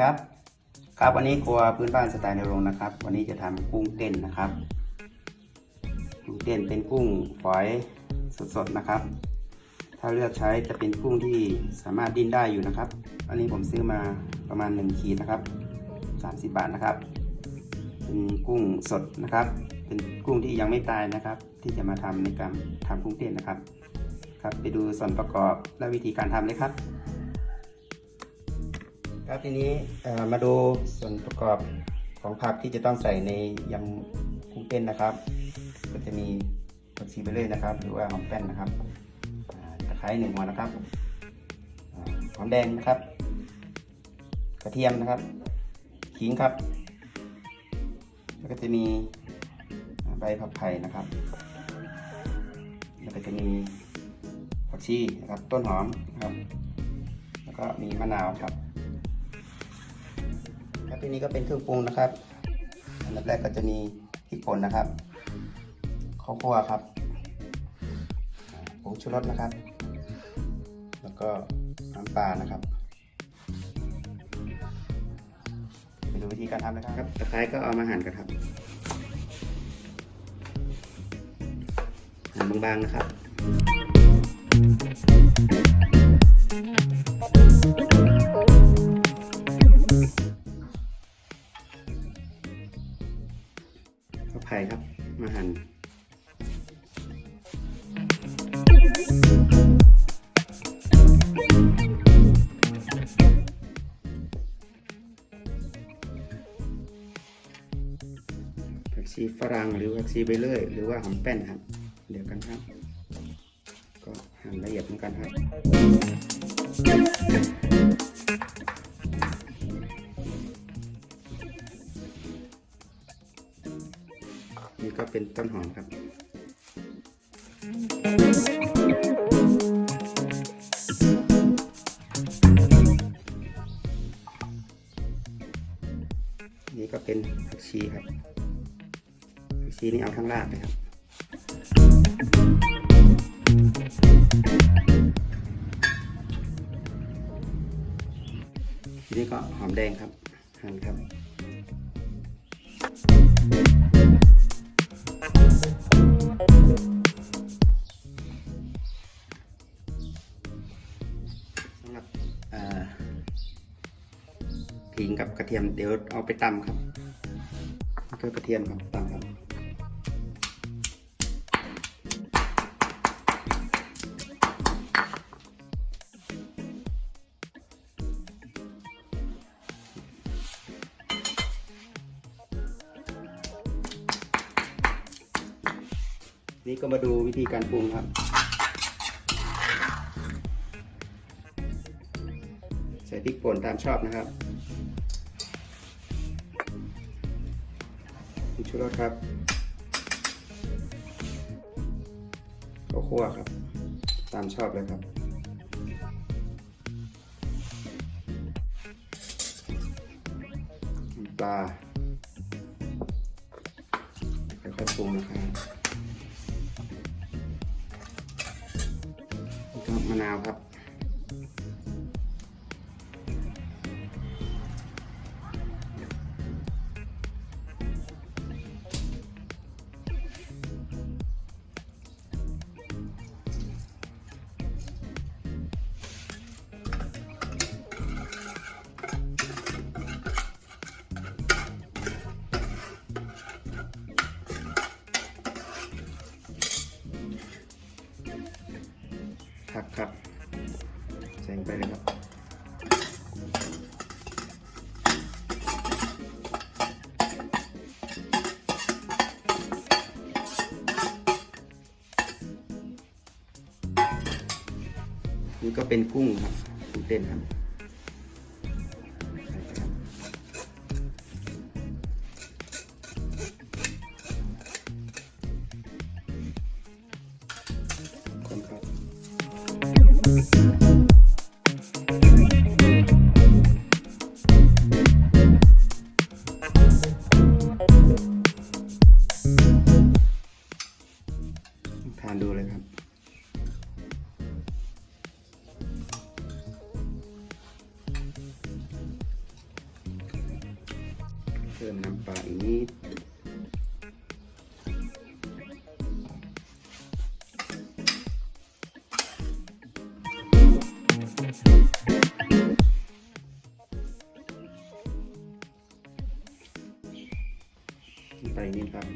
ครับ ครับวันนี้ครัวพื้นบ้านสไตล์ในโรงนะครับ วันนี้จะทำกุ้งเต้นนะครับกุ้งเต้นเป็นกุ้งฝอยสดๆนะครับ ถ้าเลือกใช้จะเป็นกุ้งที่สามารถดิ้นได้อยู่นะครับ อันนี้ผมซื้อมาประมาณ 1 ขีดนะครับ 30 บาทนะครับ เป็นกุ้งสดนะครับ เป็นกุ้งที่ยังไม่ตายนะครับ ที่จะมาทำในการทำกุ้งเต้นนะครับ ครับไปดูส่วนประกอบและวิธีการทำเลยครับ ครับทีนี้มาดูส่วนประกอบของผักที่จะต้องใส่ในยำกุ้งเต้นนะครับ ก็จะมีผักชีไปเลยนะครับ หรือว่าหอมแป้นนะครับตะไคร้หนึ่งหัวนะครับหอมแดงนะครับ กระเทียมนะครับขิงครับ แล้วก็จะมีใบผักไผ่นะครับ แล้วก็จะมีผักชีนะครับ ต้นหอมนะครับ แล้วก็มีมะนาวครับ ครับทีนี้ก็เป็นเครื่องปรุงนะครับอันดับแรกก็จะมีพริกป่นนะครับข้าวคั่วครับอ่าผงชูรสนะครับ แล้วก็น้ำปลานะครับไปดูวิธีการทำนะครับตะไคร้ก็เอามาหั่นกันครับหั่นบางๆนะครับ ไผ่ครับ มาหั่นผักชีฝรั่งหรือผักชีใบเลื่อยหรือว่าหอมแป้นครับเดี๋ยวกันครับ ก็หั่นละเอียดเหมือนกันครับ นี่ก็เป็นต้นหอมครับ นี่ก็เป็นผักชีครับผักชีนี่เอาทั้งรากเลยครับทีนี้ก็หอมแดงครับหั่นครับ เทียมเดี๋ยวเอาไปตำครับแล้วก็กระเทียมครับตำครับนี่ก็มาดูวิธีการปรุงครับ ใส่พริกป่นตามชอบนะครับ ผงชูรสครับข้าวคั่วครับ ตามชอบเลยครับน้ำปลาค่อยๆปรุงนะครับแล้วก็มะนาวครับ นี่ก็เป็นกุ้งครับกุ้งเต้นครับ ครับ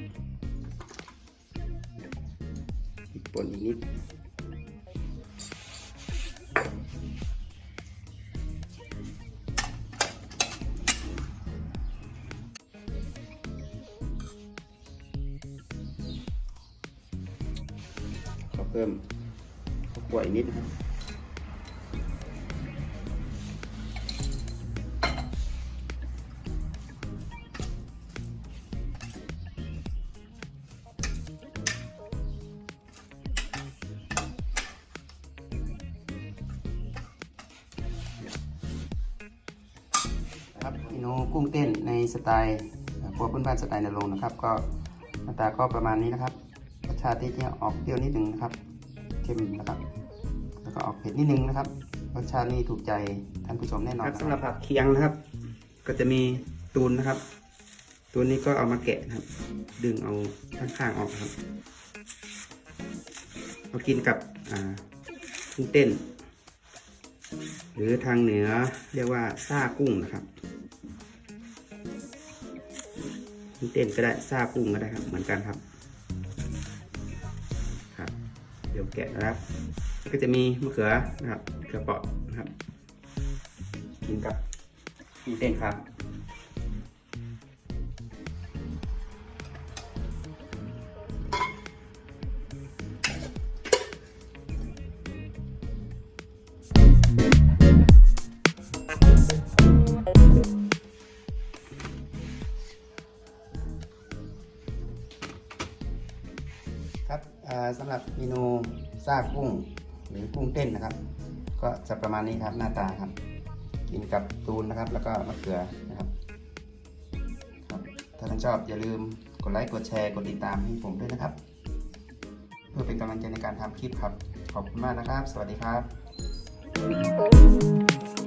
ปนนิดขอเพิ่มข้าวคั่วอีกนิดนะครับ ครับเมนูกุ้งเต้นในสไตล์ครัวพื้นบ้านสไตล์นรงนะครับ ก็หน้าตาก็ประมาณนี้นะครับรสชาติที่ออกเปรี้ยวนิดนึงนะครับเค็มนะครับ แล้วก็ออกเผ็ดนิดนึงนะครับรสชาตินี่ถูกใจท่านผู้ชมแน่นอนสำหรับผักเคียงนะครับ ก็จะมีตูนนะครับตูนนี้ก็เอามาแกะนะครับ ดึงเอาข้างๆออกนะครับมากินกับกุ้งเต้น หรือทางเหนือเรียกว่าซ่ากุ้งนะครับ เต้นก็ได้ซากุ้งก็ได้ครับ เหมือนกันครับ ครับ เดี๋ยวแกะนะครับ ก็จะมีมะเขือนะครับมะเขือเปาะนะครับกินกับกุ้งเต้นครับ ครับอ่าสำหรับเมนูซากุ้งหรือกุ้งเต้นนะครับ ก็จะประมาณนี้ครับหน้าตาครับ กินกับตูนนะครับ แล้วก็มะเขือนะครับครับ ถ้าท่านชอบอย่าลืมกดไลค์กดแชร์กดติดตามให้ผมด้วยนะครับ เพื่อเป็นกำลังใจในการทำคลิปครับ ขอบคุณมากนะครับ สวัสดีครับ